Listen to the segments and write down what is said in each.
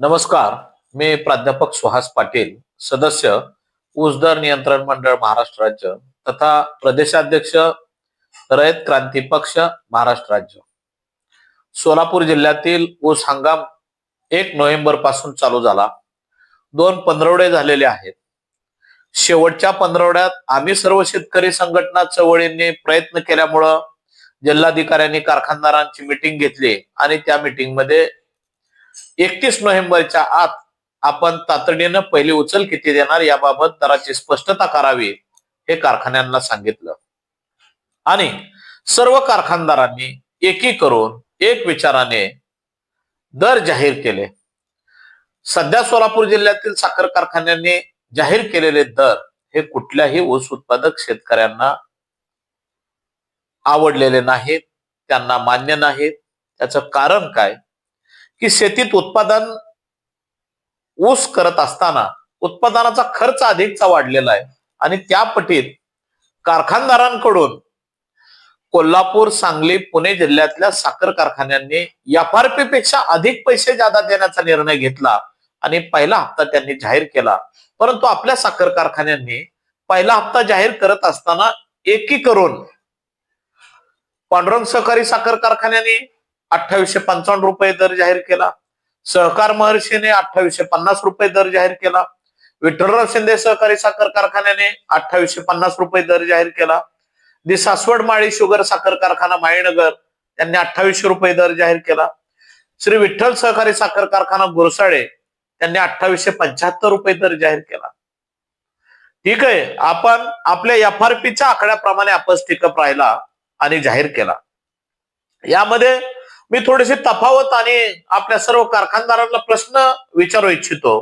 नमस्कार मी प्राध्यापक सुहास पाटील सदस्य ऊस दर नियंत्रण मंडळ महाराष्ट्र राज्य तथा प्रदेशाध्यक्ष रयत क्रांती पक्ष महाराष्ट्र राज्य. सोलापूर जिल्ह्यातील ऊस हंगाम एक नोव्हेंबरपासून चालू झाला. दोन पंधरवडे झालेले आहेत. शेवटच्या पंधरवड्यात आम्ही सर्व शेतकरी संघटना चवळींनी प्रयत्न केल्यामुळं जिल्हाधिकाऱ्यांनी कारखानदारांची मिटिंग घेतली आणि त्या मिटिंगमध्ये एकतीस नोव्हेंबरच्या आत आपण तातडीनं पहिली उचल किती देणार याबाबत दराची स्पष्टता करावी हे कारखान्यांना सांगितलं. आणि सर्व कारखानदारांनी एकी करून एक विचाराने दर जाहीर केले. सध्या सोलापूर जिल्ह्यातील साखर कारखान्यांनी जाहीर केलेले दर हे कुठल्याही ऊस उत्पादक शेतकऱ्यांना आवडलेले नाहीत त्यांना मान्य नाहीत. त्याचं कारण काय? की शेतीत उत्पादन ऊस करत असताना उत्पादनाचा खर्च अधिकचा वाढलेला आहे. आणि त्या पटीत कारखानदारांकडून कोल्हापूर सांगली पुणे जिल्ह्यातल्या साखर कारखान्यांनी एफआरपी पेक्षा अधिक पैसे जादा देण्याचा निर्णय घेतला आणि पहिला हप्ता त्यांनी जाहीर केला. परंतु आपल्या साखर कारखान्यांनी पहिला हप्ता जाहीर करत असताना एकी करून पांडुरंग सहकारी साखर कारखान्याने अठ्ठावीसशे पंचावन्न रुपये दर जाहीर केला. सहकार महर्षीने अठ्ठावीसशे पन्नास रुपये दर जाहीर केला. विठ्ठलराव शिंदे सहकारी साखर कारखान्याने अठ्ठावीसशे पन्नास रुपये दर जाहीर केला. दि सासवड माळी शुगर साखर कारखाना माळीनगर त्यांनी अठ्ठावीसशे रुपये दर जाहीर केला. श्री विठ्ठल सहकारी साखर कारखाना गुरसाळे त्यांनी अठ्ठावीसशे पंच्याहत्तर रुपये दर जाहीर केला. ठीक आहे आपण आपल्या एफ आर पीच्या आकड्याप्रमाणे आपण स्टिकअप राहिला आणि जाहीर केला. यामध्ये मी थोडीशी तफावत आणि आपल्या सर्व कारखानदारांना प्रश्न विचारू इच्छितो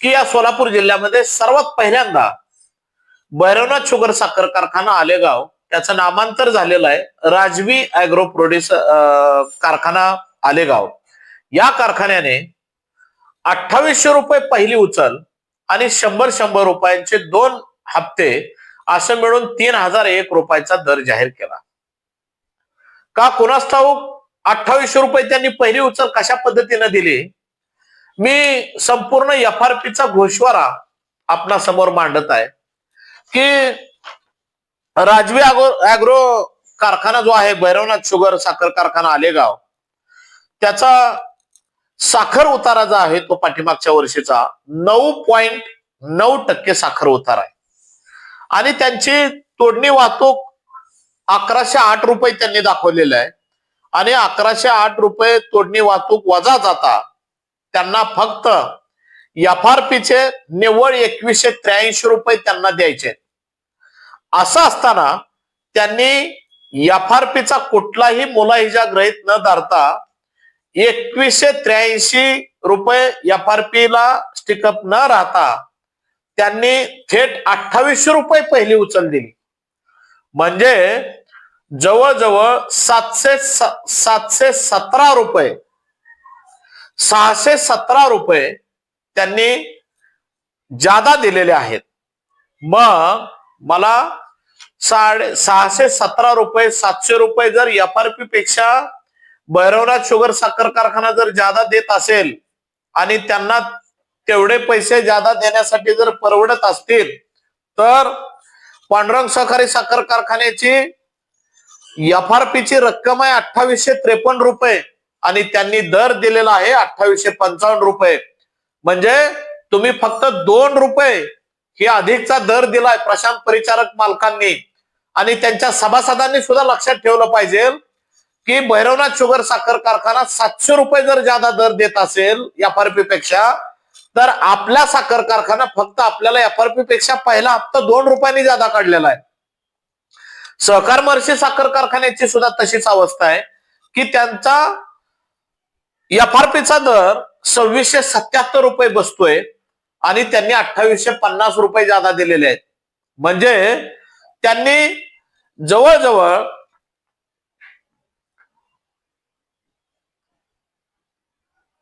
की या सोलापूर जिल्ह्यामध्ये सर्वात पहिल्यांदा भैरवनाथ शुगर साखर कारखाना आलेगाव त्याचं नामांतर झालेलं आहे राजवी अॅग्रो प्रोड्युस कारखाना आलेगाव. या कारखान्याने अठ्ठावीसशे रुपये पहिली उचल आणि शंभर शंभर रुपयांचे दोन हप्ते असं मिळून तीन हजार एक रुपयाचा दर जाहीर केला. का कुणास ठाऊक? अठ्ठावीसशे रुपये त्यांनी पहिली उचल कशा पद्धतीने दिली? मी संपूर्ण एफ आर पीचा घोषवारा आपणा समोर मांडत आहे. की राजवी अॅग्रो कारखाना जो आहे भैरवनाथ शुगर साखर कारखाना आलेगाव त्याचा साखर उतारा जो आहे तो पाठीमागच्या वर्षीचा नऊ पॉइंट नऊ टक्के साखर उतारा आहे. आणि त्यांची तोडणी वाहतूक अकराशे आठ रुपये त्यांनी दाखवलेलं आहे. आणि अकराशे आठ रुपये तोडणी वाहतूक वजा जाता. त्यांना फक्त एफ आर पीचे निव्वळ एकवीसशे त्र्याऐंशी रुपये त्यांना द्यायचे. असं असताना त्यांनी एफ आर पीचा कुठलाही मुलाहिजा ग्रहित न धरता एकवीसशे त्र्याऐंशी रुपये एफ आर पी ला स्टिकअप न राहता त्यांनी थेट अठ्ठावीसशे रुपये पहिली उचल दिली. म्हणजे जवळजवळ सातशे सातशे सतरा रुपये सहाशे सतरा रुपये त्यांनी जादा दिलेले आहेत. मग मला साडे सहाशे सतरा रुपये सातशे रुपये जर एफ आर पी पेक्षा भैरवनाथ शुगर साखर कारखाना जर जादा देत असेल आणि त्यांना तेवढे पैसे जादा देण्यासाठी जर परवडत असतील तर पांडुरंग सहकारी साखर कारखान्याची एफ आर पीची रक्कम आहे अठ्ठावीसशे त्रेपन्न रुपये आणि त्यांनी दर दिलेला आहे अठ्ठावीसशे पंचावन्न रुपये. म्हणजे तुम्ही फक्त दोन रुपये हे अधिकचा दर दिलाय प्रशांत परिचारक मालकांनी. आणि त्यांच्या सभासदांनी सुद्धा लक्षात ठेवलं पाहिजे की भैरवनाथ शुगर साखर कारखाना सातशे रुपये जर जादा दर देत असेल एफ आर पी पेक्षा तर आपला साखर कारखाना फक्त आपल्याला एफ आर पी पेक्षा पहिला हप्ता दोन रुपयांनी जादा काढलेला आहे. सहकार महर्षी साखर कारखान्याची सुद्धा तशीच अवस्था आहे की त्यांचा एफ आर पीचा दर सव्वीसशे सत्याहत्तर रुपये बसतोय आणि त्यांनी अठ्ठावीसशे पन्नास रुपये जादा दिलेले आहेत. म्हणजे त्यांनी जवळजवळ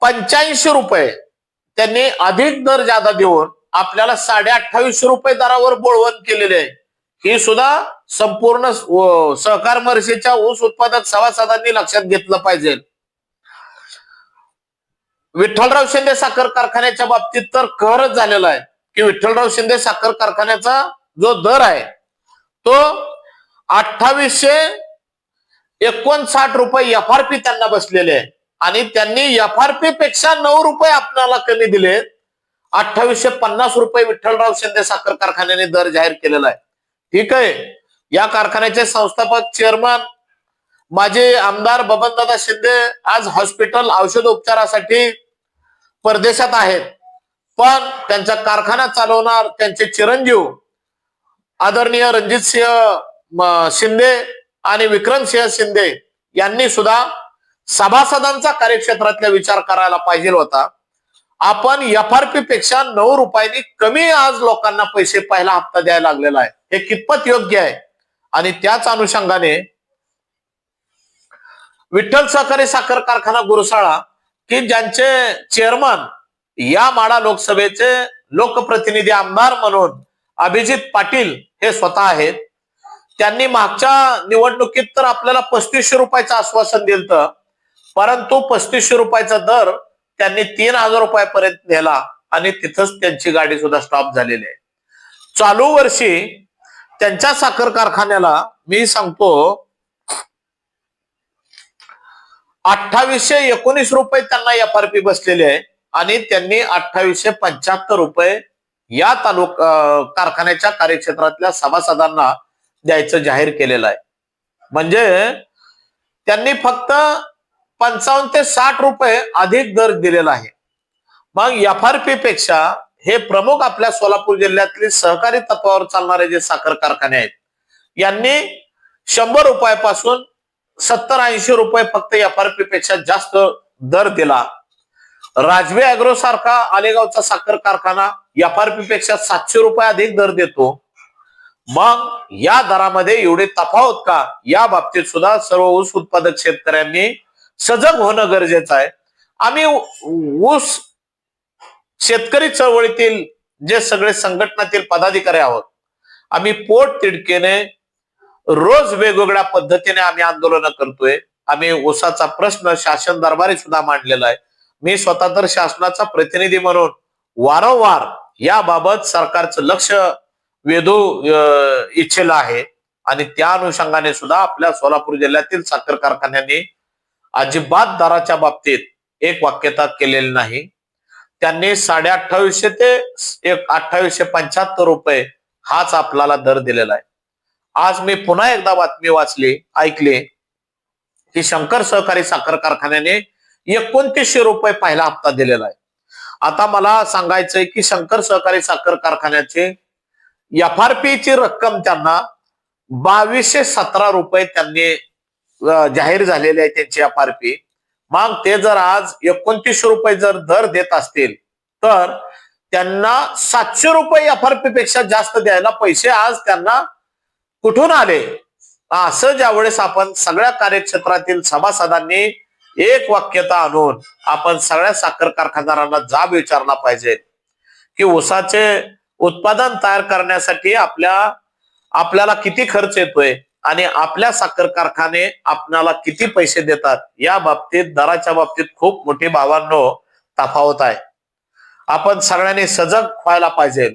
पंच्याऐंशी रुपये त्यांनी अधिक दर जादा देऊन आपल्याला साडे अठ्ठावीसशे रुपये दरावर बोळवण केलेले आहे. ही सुद्धा संपूर्ण सहकार मर्षेच्या ऊस उत्पादक सभासदांनी लक्षात घेतलं पाहिजे. विठ्ठलराव शिंदे साखर कारखान्याच्या बाबतीत तर कहरच झालेला आहे की विठ्ठलराव शिंदे साखर कारखान्याचा जो दर आहे तो अठ्ठावीसशे एकोणसाठ रुपये एफ आर पी त्यांना बसलेले आहे. आणि त्यांनी एफ आर पी पेक्षा नऊ रुपये आपल्याला कमी दिले. अठ्ठावीसशे पन्नास रुपये विठ्ठलराव शिंदे साखर कारखान्याने दर जाहीर केलेला आहे. ठीक आहे? या कारखान्याचे संस्थापक चेअरमन माझे आमदार बबनदादा शिंदे आज हॉस्पिटल औषध उपचारासाठी परदेशात आहेत. पण त्यांचा कारखाना चालवणार त्यांचे चिरंजीव आदरणीय रणजित सिंह शिंदे आणि विक्रम सिंह शिंदे यांनी सुद्धा सभासदांचा कार्यक्षेत्रातला विचार करायला पाहिजे होता. आपण एफ आर पी पेक्षा नऊ रुपयांनी कमी आज लोकांना पैसे पहिला हप्ता द्यायला लागलेला आहे. हे कितपत योग्य आहे? आणि त्याच अनुषंगाने विठ्ठल सहकारी साखर कारखाना गुरुसाळा की ज्यांचे चेअरमन या माडा लोकसभेचे लोकप्रतिनिधी आमदार म्हणून अभिजित पाटील हे स्वतः आहेत. त्यांनी मागच्या निवडणुकीत तर आपल्याला पस्तीसशे रुपयाचं आश्वासन दिलं परंतु पस्तीसशे रुपयाचा दर त्यांनी तीन हजार रुपयापर्यंत नेला आणि तिथंच त्यांची गाडी सुद्धा स्टॉप झालेली आहे. चालू वर्षी त्यांच्या साखर कारखान्याला मी सांगतो अठ्ठावीसशे एकोणीस रुपये त्यांना एफ आर पी बसलेले आहे आणि त्यांनी अठ्ठावीसशे पंच्याहत्तर रुपये या तालुक कारखान्याच्या कार्यक्षेत्रातल्या सभासदांना द्यायचं जाहीर केलेलं आहे. म्हणजे त्यांनी फक्त पंचावन्न ते साठ रुपये अधिक दर दिलेला आहे. मग एफ आर पी पेक्षा हे प्रमुख आपल्या सोलापूर जिल्ह्यातले सहकारी तत्वावर चालणारे जे साखर कारखाने आहेत यांनी शंभर रुपयापासून सत्तर ऐंशी रुपये फक्त एफ आर पी पेक्षा जास्त दर दिला. राजवे अॅग्रो सारखा आलेगावचा साखर कारखाना एफ आर पी पेक्षा सातशे रुपये अधिक दर देतो. मग या दरामध्ये एवढे तफावत का? या बाबतीत सुद्धा सर्व ऊस उत्पादक शेतकऱ्यांनी सजग होणं गरजेचं आहे. आम्ही ऊस शेतकरी चळवळीतील जे सगळे संघटनातील पदाधिकारी आहोत आम्ही पोट तिडकेने रोज वेगवेगळ्या पद्धतीने आम्ही आंदोलन करतोय. आम्ही ऊसाचा प्रश्न शासन दरबारी सुद्धा मांडलेला आहे. मी स्वतः तर शासनाचा प्रतिनिधी म्हणून वारंवार याबाबत सरकारचं लक्ष वेधू अं, आहे. आणि त्या अनुषंगाने सुद्धा आपल्या सोलापूर जिल्ह्यातील साखर कारखान्यांनी अजिबात दराच्या बाबतीत एक वाक्यता केलेली नाही. त्यांनी साडे अठ्ठावीसशे ते एक अठ्ठावीसशे पंच्याहत्तर रुपये हाच आपल्याला दर दिलेला आहे. आज मी पुन्हा एकदा बातमी वाचली ऐकली. की शंकर सहकारी साखर कारखान्याने एकोणतीसशे रुपये पहिला हप्ता दिलेला आहे. आता मला सांगायचंय की शंकर सहकारी साखर कारखान्याचे एफ आर ची रक्कम त्यांना बावीसशे सतरा रुपये त्यांनी जाहीर झालेले आहे त्यांची एफ आर पी. मग ते जर आज एकोणतीसशे रुपये जर दर देत असतील तर त्यांना सातशे रुपये एफ आर पी पेक्षा जास्त द्यायला पैसे आज त्यांना कुठून आले? असं ज्यावेळेस आपण सगळ्या कार्यक्षेत्रातील सभासदांनी एक वाक्यता आणून आपण सगळ्या साखर कारखानदारांना जाब विचारला पाहिजे की ऊसाचे उत्पादन तयार करण्यासाठी आपल्या आपल्याला किती खर्च येतोय? आणि आपल्या साखर कारखाने आपणाला किती पैसे देतात या बाबतीत दराच्या बाबतीत खूप मोठी भावांनो तफावत आहे. आपण सगळ्यांनी सजग व्हायला पाहिजे.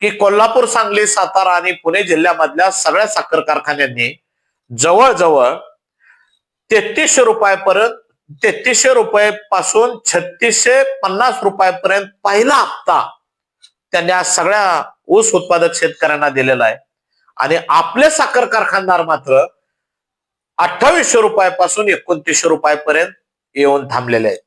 की कोल्हापूर सांगली सातारा आणि पुणे जिल्ह्यामधल्या सगळ्या साखर कारखान्यांनी जवळजवळ तेहतीसशे रुपयापर्यंत तेहतीसशे रुपये पासून छत्तीसशे पन्नास रुपयापर्यंत पहिला हप्ता त्यांनी आज सगळ्या ऊस उत्पादक शेतकऱ्यांना दिलेला आहे. आणि आपले साखर कारखानदार मात्र अठ्ठावीसशे रुपयापासून एकोणतीसशे रुपयापर्यंत येऊन थांबलेले आहेत.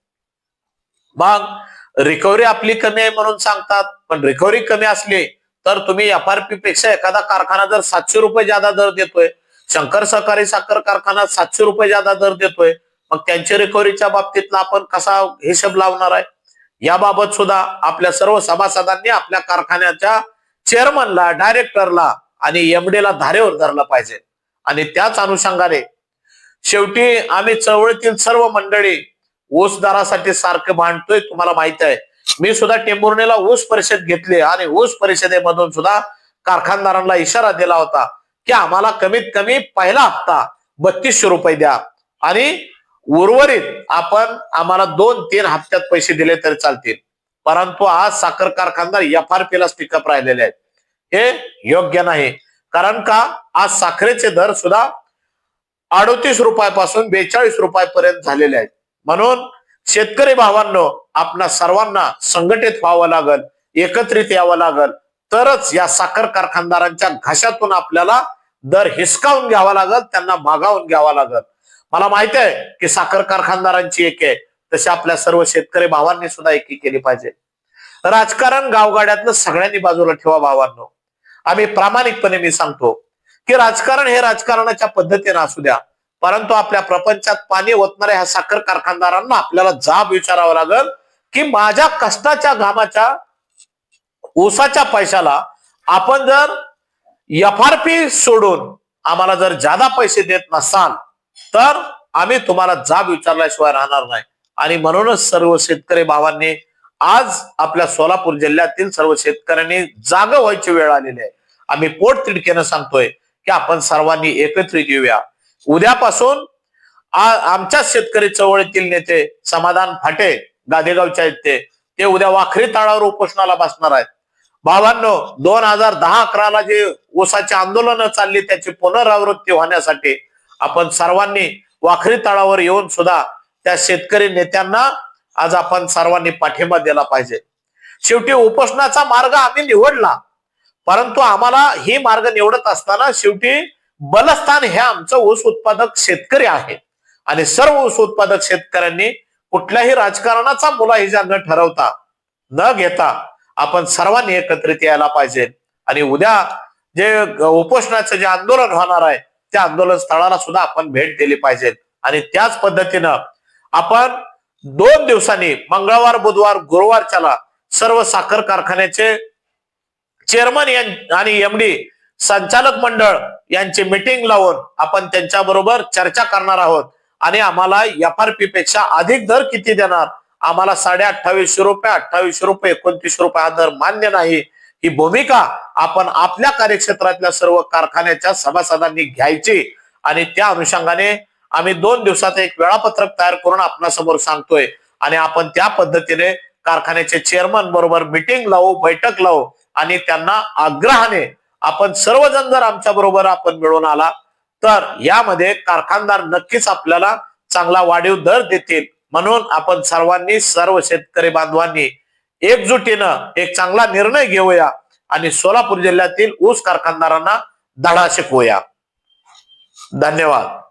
मग रिकव्हरी आपली कमी आहे म्हणून सांगतात पण रिकव्हरी कमी असली तर तुम्ही एफ आर पी पेक्षा एखादा कारखाना जर सातशे रुपये जादा दर देतोय शंकर सहकारी साखर कारखाना सातशे रुपये जादा दर देतोय मग त्यांच्या रिकव्हरीच्या बाबतीतला आपण कसा हिशोब लावणार आहे? याबाबत सुद्धा आपल्या सर्व सभासदांनी आपल्या कारखान्याच्या चेअरमनला डायरेक्टरला आणि एमडी ला धारेवर धरलं पाहिजे. आणि त्याच अनुषंगाने शेवटी आम्ही चळवळीतील सर्व मंडळी ऊस दारासाठी सारखं भांडतोय तुम्हाला माहीत आहे. मी सुद्धा टेंभुर्णीला ऊस परिषद घेतली आणि ऊस परिषदेमधून सुद्धा कारखानदारांना इशारा दिला होता की आम्हाला कमीत कमी पहिला हप्ता बत्तीसशे रुपये द्या. आणि उर्वरित आपण आम्हाला दोन तीन हप्त्यात पैसे दिले तरी चालतील. परंतु आज साखर कारखानदार एफ आर पीला स्टिकअप राहिलेले आहेत. हे योग्य नाही. कारण का? आज साखरेचे दर सुद्धा अडतीस रुपयापासून बेचाळीस रुपयापर्यंत झालेले आहेत. म्हणून शेतकरी भावांनो आपणा सर्वांना संघटित व्हावं लागल एकत्रित यावं लागल. तरच या साखर कारखानदारांच्या घशातून आपल्याला दर हिसकावून घ्यावा लागल त्यांना मागावून घ्यावा लागल. मला माहिती आहे की साखर कारखानदारांची एक आहे तशी आपल्या सर्व शेतकरी भावांनी सुद्धा एकी केली पाहिजे. राजकारण गावगाड्यातलं सगळ्यांनी बाजूला ठेवा भावांनो. आम्ही प्रामाणिकपणे मी सांगतो की राजकारण हे राजकारणाच्या पद्धतीने असू द्या. परंतु आपल्या प्रपंचात पाणी ओतणाऱ्या ह्या साखर कारखानदारांना आपल्याला जाब विचारावा लागल की माझ्या कष्टाच्या घामाच्या ऊसाच्या पैशाला आपण जर एफ आर पी सोडून आम्हाला जर जादा पैसे देत नसाल तर आम्ही तुम्हाला जाब विचारल्याशिवाय राहणार नाही. आणि म्हणूनच सर्व शेतकरी भावांनी आज आपल्या सोलापूर जिल्ह्यातील सर्व शेतकऱ्यांनी जाग व्हायची वेळ आलेली आहे. आम्ही पोट तिडकेनं सांगतोय की आपण सर्वांनी एकत्रित येऊया. उद्यापासून आमच्या आमच्याच शेतकरी चळवळीतील नेते समाधान फाटे गादेगावच्या आहेत ते ते उद्या वाखरी तळावर उपोषणाला बसणार आहेत. बाबांनो दोन हजार दहा अकराला जे ऊसाची आंदोलनं चालली त्याची पुनरावृत्ती होण्यासाठी आपण सर्वांनी वाखरी तळावर येऊन सुद्धा त्या शेतकरी नेत्यांना आज आपण सर्वांनी पाठिंबा दिला पाहिजे. शेवटी उपोषणाचा मार्ग आम्ही निवडला. परंतु आम्हाला ही मार्ग निवडत असताना शेवटी बलस्थान हे आमचं ऊस उत्पादक शेतकरी आहे. आणि सर्व ऊस उत्पादक शेतकऱ्यांनी कुठल्याही राजकारणाचा मुलाहिजा न ठरवता न घेता आपण सर्वांनी एकत्रित यायला पाहिजे. आणि उद्या जे उपोषणाचं जे आंदोलन होणार आहे त्या आंदोलन स्थळाला सुद्धा आपण भेट दिली पाहिजे. आणि त्याच पद्धतीनं आपण दोन दिवसांनी मंगळवार बुधवार गुरुवारच्याला सर्व साखर कारखान्याचे चेअरमन आणि एमडी संचालक मंडळ यांची मिटिंग लावून आपण त्यांच्या बरोबर चर्चा करणार आहोत. आणि आम्हाला एफ आर पी पेक्षा अधिक दर किती देणार? आम्हाला साडे अठ्ठावीसशे रुपये अठ्ठावीसशे रुपये एकोणतीसशे रुपये हा दर मान्य नाही. ही भूमिका आपण आपल्या कार्यक्षेत्रातल्या सर्व कारखान्याच्या सभासदांनी घ्यायची. आणि त्या अनुषंगाने आम्ही दोन दिवसात एक वेळापत्रक तयार करून आपणासमोर सांगतोय. आणि आपण त्या पद्धतीने कारखान्याचे चेअरमन बरोबर मिटिंग लावू बैठक लावू आणि त्यांना आग्रहाने आपण सर्वजण जर आमच्या बरोबर आपण मिळून आला तर यामध्ये कारखानदार नक्कीच आपल्याला चांगला वाढीव दर देतील. म्हणून आपण सर्वांनी सर्व शेतकरी बांधवांनी एकजुटीनं एक चांगला निर्णय घेऊया आणि सोलापूर जिल्ह्यातील ऊस कारखानदारांना धडा शिकवूया. धन्यवाद.